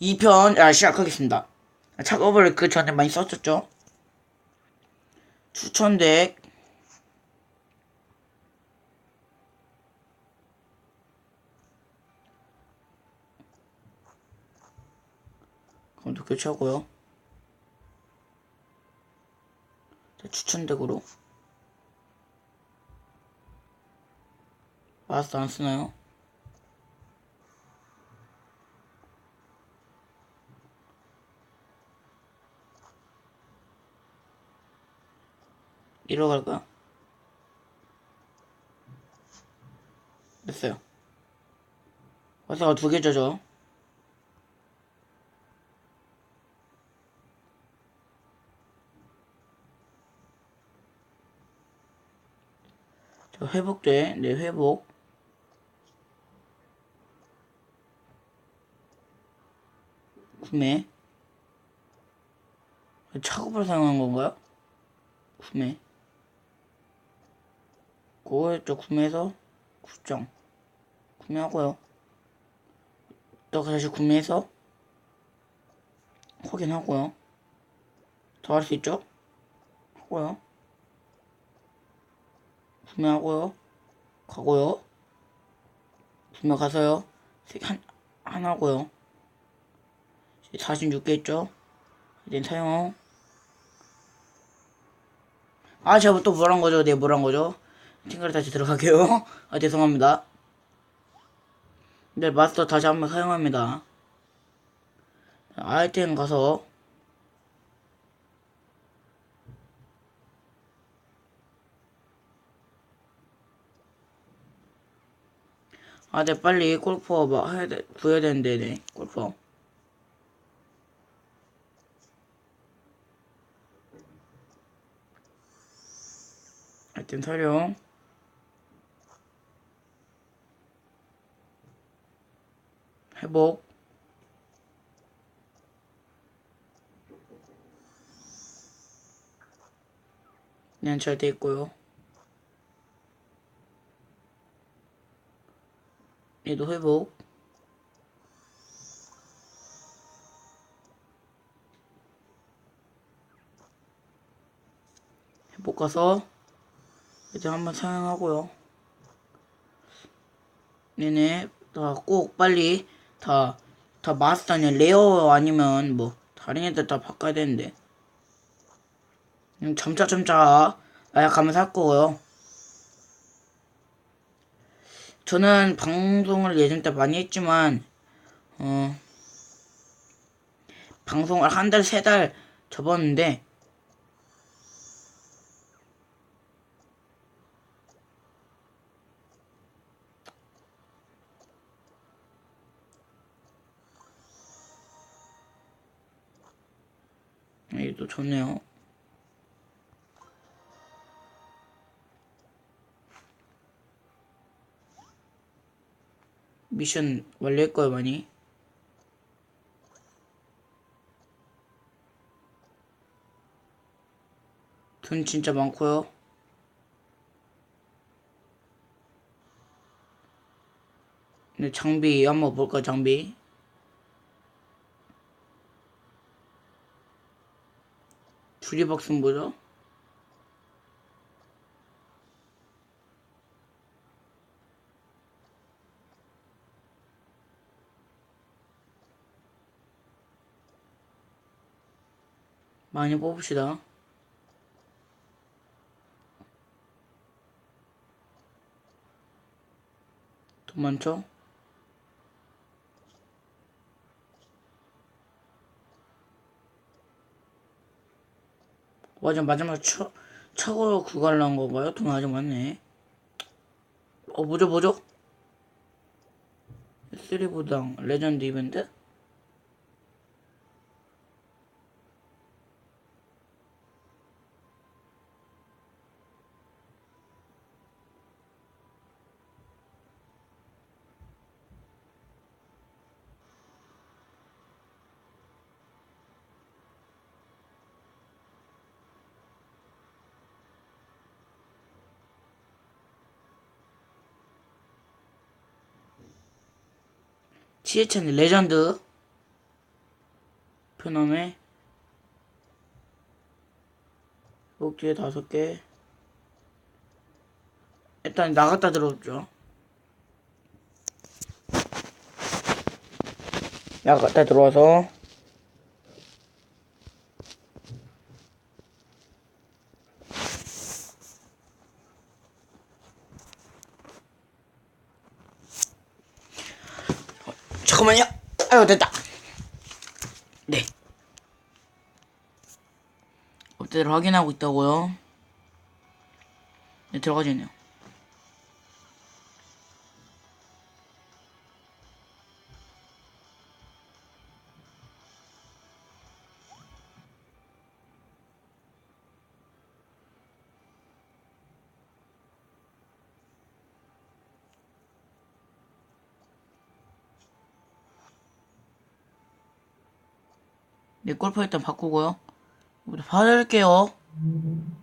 2편 아, 시작하겠습니다. 작업을 그 전에 많이 썼었죠. 추천덱 그럼도 교체하고요. 자, 추천덱으로 마스터 안 쓰나요? 이러 갈까? 됐어요. 와사가 두개 져죠. 저 회복돼. 네, 회복. 구매. 작업을 사용한 건가요? 구매. 그거였죠. 구매해서 구정. 구매하고요. 또 다시 구매해서 확인하고요. 더 할 수 있죠? 하고요. 구매하고요. 가고요. 구매 가서요. 세- 한, 하나고요. 46개 있죠? 이제 사용. 아, 제가 또 뭐란 거죠? 네, 뭐란 거죠? 팅글에 다시 들어갈게요. 아, 죄송합니다. 네, 마스터 다시 한번 사용합니다. 아이템 가서 아, 네, 빨리 골퍼 막 해야 돼, 구해야 되는데, 네, 골퍼. 아이템 사용. 회복. 그냥 잘돼 있고요. 얘도 회복. 회복 가서 이제 한번 사용하고요. 다꼭 빨리 다, 다 마스터 아니야. 레어 아니면 뭐, 다른 애들 다 바꿔야 되는데. 음, 점차 점차 나약하면 살 거고요. 저는 방송을 예전 때 많이 했지만, 어, 방송을 한 달, 세 달 접었는데, 이도 좋네요. 미션 완료했고요, 많이. 돈 진짜 많고요. 네, 장비 한번 볼까, 장비. 주리박스는 뭐죠? 많이 뽑읍시다. 돈 많죠? 맞아 마지막 쳐, 차고 그거 하려는 건가요? 돈 아직 많네. 어 뭐죠 뭐죠? 쓰리보당 레전드 이벤트? 지혜찬 레전드 편함에 꼭지에 다섯 개. 일단 나갔다 들어오죠. 나갔다 들어와서 어, 잠깐만요 아유 됐다. 네. 업데이트를 확인하고 있다고요? 네 들어가지네요 네 골프 일단 바꾸고요. 우리 받을게요. 음,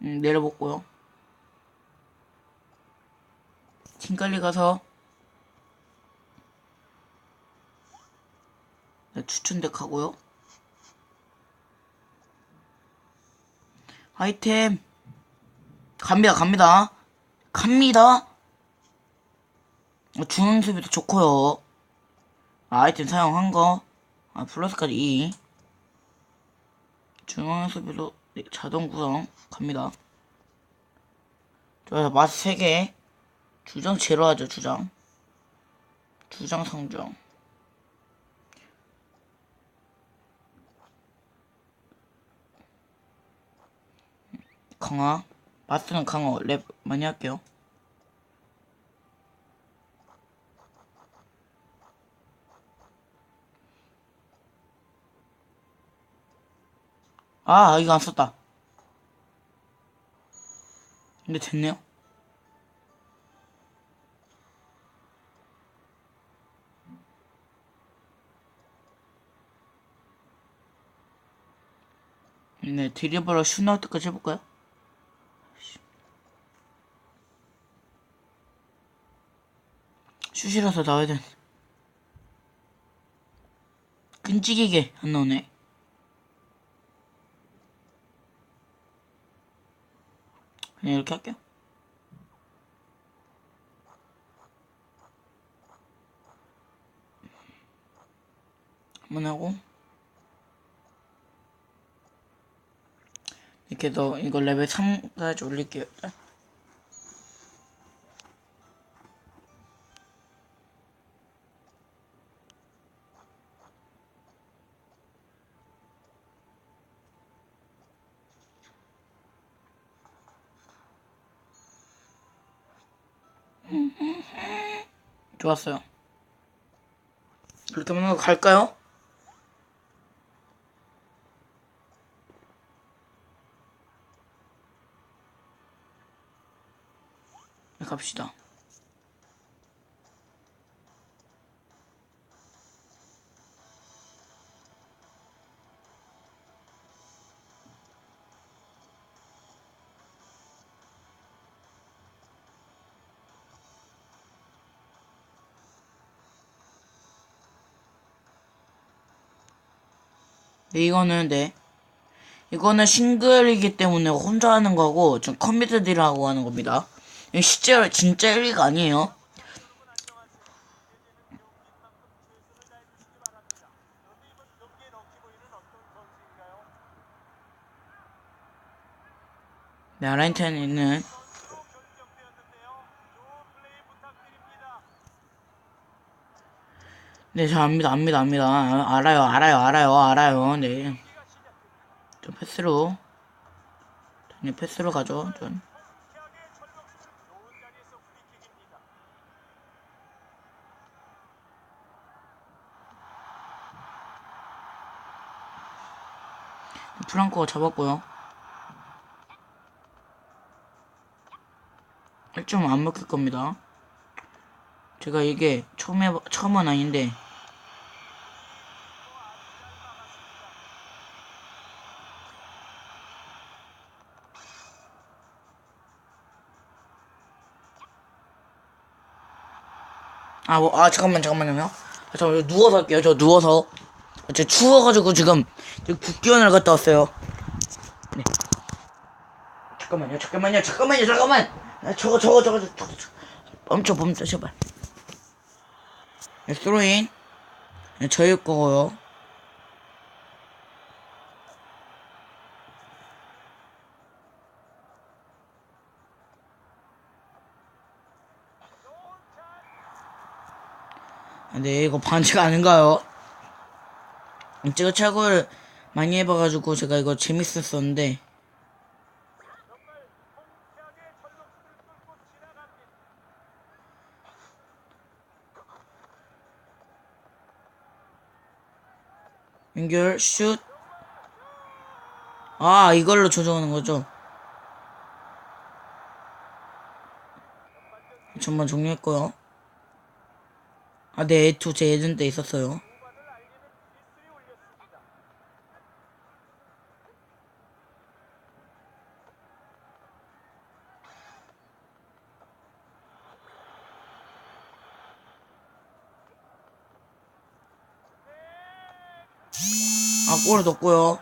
내려볼고요. 팀관리 가서. 네, 추천덱 하고요. 아이템. 갑니다 갑니다. 갑니다 어, 중앙 수비도 좋고요. 아, 아이템 사용한 거. 아, 플러스까지 2. 중앙 수비도 네, 자동 구성 갑니다. 좋아요. 마스 3개. 주장 제로 하죠, 주장. 주장 성장. 강화. 마스는 강화 랩 많이 할게요. 아, 이거 안 썼다. 근데 됐네요. 네, 드리블로 슛 나올 때까지 해볼까요? 슛이라서 나와야 돼. 끈질기게 안 나오네. 그냥 이렇게 할게요. 한번 하고 이렇게 해서 이거 레벨 3까지 올릴게요. 좋았어요. 그렇게 하면 갈까요? 네, 갑시다. 이거는 네. 이거는 싱글이기 때문에 혼자 하는 거고 좀 컴퓨터들하고 하는 겁니다. 이거 실제 진짜 1위가 아니에요. 네, 아라인텐에 있는 네, 저 압니다, 압니다, 압니다. 아, 알아요, 알아요, 알아요, 알아요. 네. 좀 패스로. 네, 패스로 가죠, 좀. 프랑코가 잡았고요. 1점 안 먹힐 겁니다. 제가 이게 처음 해, 처음은 아닌데, 아, 뭐, 아, 잠깐만, 잠깐만요. 아, 저 여기 누워서 할게요. 저 누워서. 아, 저 추워가지고 지금 지금 국기원을 갔다 왔어요. 네. 잠깐만요, 잠깐만요, 잠깐만요, 잠깐만. 아, 저거, 저거, 저거, 저거, 저거. 멈춰, 멈춰, 제발. 네, 스로인. 네, 저희 거고요. 네, 이거 반칙 아닌가요? 제가 책을 많이 해봐가지고 제가 이거 재밌었었는데 연결 슛. 아 이걸로 조정하는 거죠? 전반 종료했고요. 아, 네, 에투 제 예전 때 있었어요. 아, 골을 넣었고요.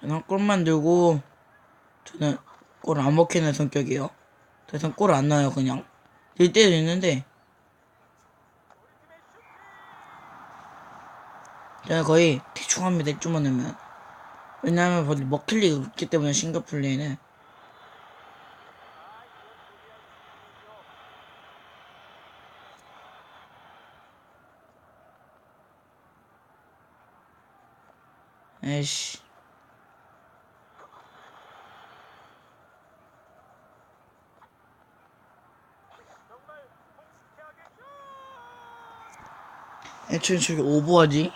저는 골만 들고 저는 골 안 먹히는 성격이에요. 더 이상 골 안 나요, 그냥. 될 때도 있는데. 제가 거의 대충 합니다, 이쯤만 넣으면. 왜냐하면 벌써 먹힐 리가 없기 때문에, 싱가플레이는. 에이씨. 애초에 저기 오버하지?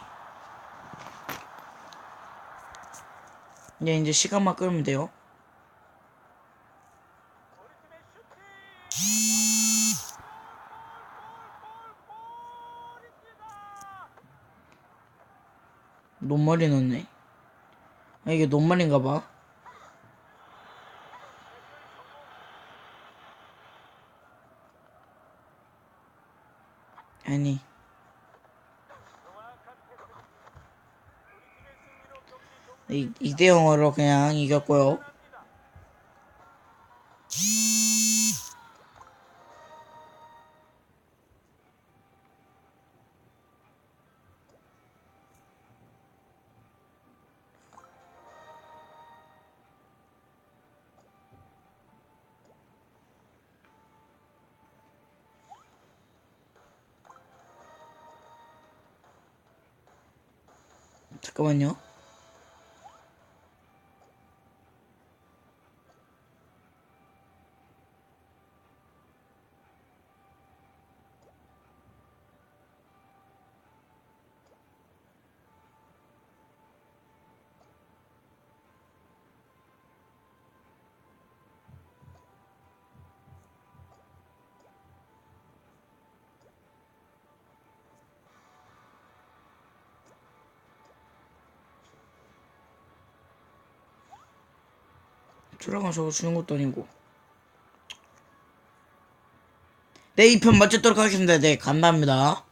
네, 이제 시간만 끌면 돼요. 논말이 넣네. 아, 이게 논말인가 봐. 아니. 이, 2대 0으로 그냥 이겼고요. 잠깐만요. 드라마 저거 주는 것도 아니고. 네, 이편 마치도록 하겠습니다. 네, 감사합니다.